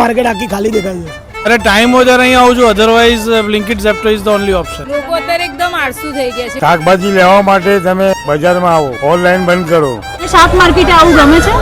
Market આખી ખાલી દેખાય છે. અરે ટાઈમ હોય ત્યારે અહીંયા આવજો. Otherwise Blinkit Zepto is the only option લોકો અત્યારે એકદમ આળસુ થઈ ગયા છે. શાકભાજી લેવા માટે તમે બજારમાં આવો. ઓનલાઈન બંધ કરો. શાક માર્કેટે આવું ગમે છે?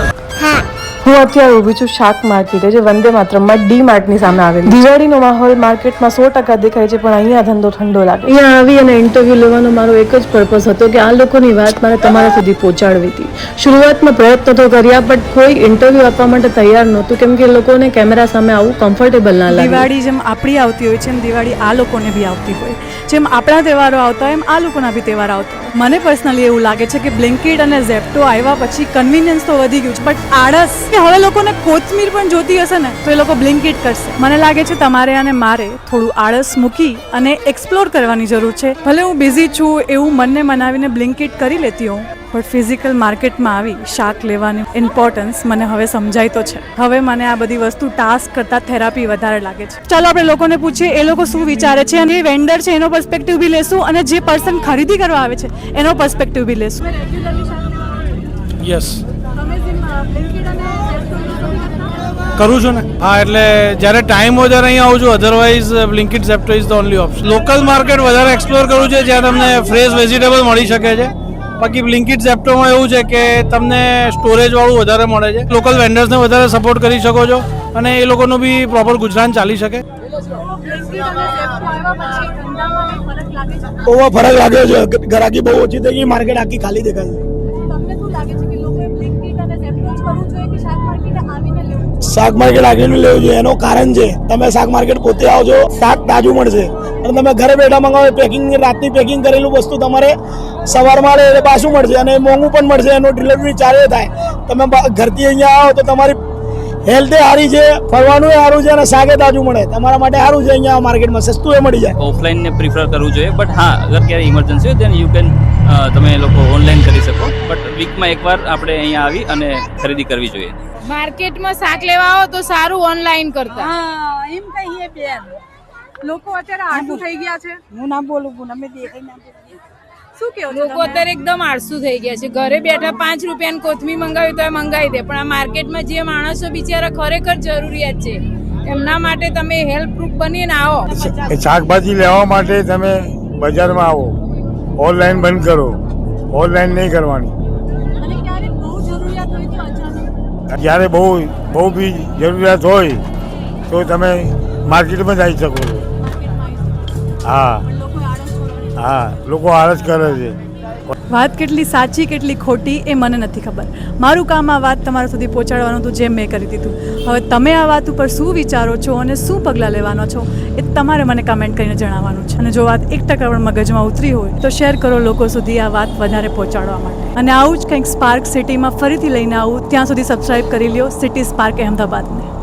હું અત્યારે ઊભી છું શાક માર્કેટ જે વંદે માત્રમાં ડી માર્ટની સામે આવેલી. દિવાળીનો માહોલ માર્કેટમાં સો ટકા દેખાય છે પણ અહીંયા ધંધો ઠંડો લાગે અહીંયા આવી અને ઇન્ટરવ્યૂ લેવાનો મારો એક જ પર્પઝ હતો કે આ લોકોની વાત મારે તમારા સુધી પહોંચાડવી હતી. શરૂઆતમાં પ્રયત્ન તો કર્યા બટ કોઈ ઇન્ટરવ્યૂ આપવા માટે તૈયાર નહોતું કેમ કે લોકોને કેમેરા સામે આવું કમ્ફર્ટેબલ ના લાગે. દિવાળી જેમ આપણી આવતી હોય છે એમ દિવાળી આ લોકોને બી આવતી હોય. જેમ આપણા તહેવારો આવતા હોય એમ આ લોકોના બી તહેવાર આવતા હોય. મને પર્સનલી એવું લાગે છે કે બ્લિંકિટ અને ઝેપ્ટો આવ્યા પછી કન્વિનિયન્સ તો વધી ગયું છે, બટ આળસ કે હવે લોકોને કોથમીર પણ જોતી હશે ને, તો એ લોકો બ્લિંકિટ કરશે. મને લાગે છે તમારે અને મારે થોડું આળસ મૂકી અને એક્સપ્લોર કરવાની જરૂર છે. ભલે હું બિઝી છું, એવું મનને મનાવીને બ્લિંકિટ કરી લેતી હોઉં. બટ ફિઝિકલ માર્કેટમાં આવી શાક લેવાની ઇમ્પોર્ટન્સ મને હવે સમજાય તો છે. હવે મને આ બધી વસ્તુ ટાસ્ક કરતાં થેરાપી વધારે લાગે છે. ચાલો આપણે લોકોને પૂછીએ એ લોકો શું વિચારે છે અને એ વેન્ડર છે એનો પર્સપેક્ટિવ બી લેશું અને જે પર્સન ખરીદી કરવા આવે છે એનો પર્સપેક્ટિવ બી લેશું. યસ કરું છું ને. હા એટલે જ્યારે ટાઈમ હોય ત્યારે અહીંયા આવું છું. Otherwise Blinkit Zepto is the only option local market વધારે એક્સપ્લોર કરું છે જ્યાં તમને ફ્રેશ વેજીટેબલ મળી શકે છે. બાકી બ્લિંકિટ ઝેપ્ટોમાં એવું છે કે તમને સ્ટોરેજ વાળું વધારે મળે છે. લોકલ વેન્ડર્સને વધારે સપોર્ટ કરી શકો છો અને એ લોકોનું બી પ્રોપર ગુજરાન ચાલી શકે. બહુ ફરક લાગ્યો છે. ગરાકી બહુ ઓછી થઈ ગઈ માર્કેટ આખી ખાલી દેખાય શાક માર્કેટ આગળ લેવું જોઈએ એનું કારણ છે, તમે શાક માર્કેટ પોતે આવજો, શાક તાજું મળશે. અને તમે ઘરે બેઠા મંગાવો પેકિંગ રાતની પેકિંગ કરેલું વસ્તુ તમારે સવારમાં એટલે પાછું મળશે અને મોંઘું પણ મળશે, એનો ડિલિવરી ચાર્જ થાય. તમે ઘરથી અહીંયા આવો તો તમારી હેલ્થે સારી છે, ફરવાનું સારું છે અને શાકે તાજું મળે. તમારા માટે સારું છે અહીંયા માર્કેટમાં સસ્તું એ મળી જાય. ઓફલાઈન ને પ્રિફર કરવું જોઈએ બટ હા, અગર ક્યારે ઇમરજન્સી હોય દેન યુ કેન તમે એ લોકો ઓનલાઈન કરી શકો. બટ વીકમાં એકવાર આપણે અહીંયા આવી અને ખરીદી કરવી જોઈએ. માર્કેટમાં શાક લેવા આવો તો સારું ઓનલાઈન કરતા. હા એમ કહીએ બેન. લોકો અત્યારે આળસુ થઈ ગયા છે. હું ના બોલું હું અમે દેખાઈ ના. શું કેવું લોકો અત્યારે એકદમ આળસુ થઈ ગયા છે. ઘરે બેઠા પાંચ રૂપિયાની કોથમી મંગાવી તો એ મંગાવી દે. પણ આ માર્કેટમાં જે માણસો બિચારા ખરેખર જરૂરિયાત છે. એમના માટે તમે હેલ્પ પ્રૂફ બનીને આવો. શાકભાજી લેવા માટે તમે બજારમાં આવો. ઓનલાઈન બંધ કરો. ઓનલાઈન નહીં કરવાની. જ્યારે બહુ બહુ બી જરૂરિયાત હોય તો તમે માર્કેટમાં જઈ શકો છો. હા. હા. લોકો આળસ કરે છે. વાત કેટલી સાચી, કેટલી ખોટી એ મને નથી ખબર. મારું કામ આ વાત તમારા સુધી પહોંચાડવાનું હતું જેમ મેં કરી દીધું. હવે તમે આ વાત ઉપર શું વિચારો છો અને શું પગલાં લેવાનો છો, એ તમારે મને કમેન્ટ કરીને જણાવવાનું છે. અને જો વાત એક ટકા પણ મગજમાં ઉતરી હોય, તો શેર કરો લોકો સુધી આ વાત વધારે પહોંચાડવા માટે. અને આવું જ કંઈક સ્પાર્ક સિટીમાં ફરીથી લઈને આવું, ત્યાં સુધી સબસ્ક્રાઈબ કરી લ્યો સિટી સ્પાર્ક અહેમદાબાદને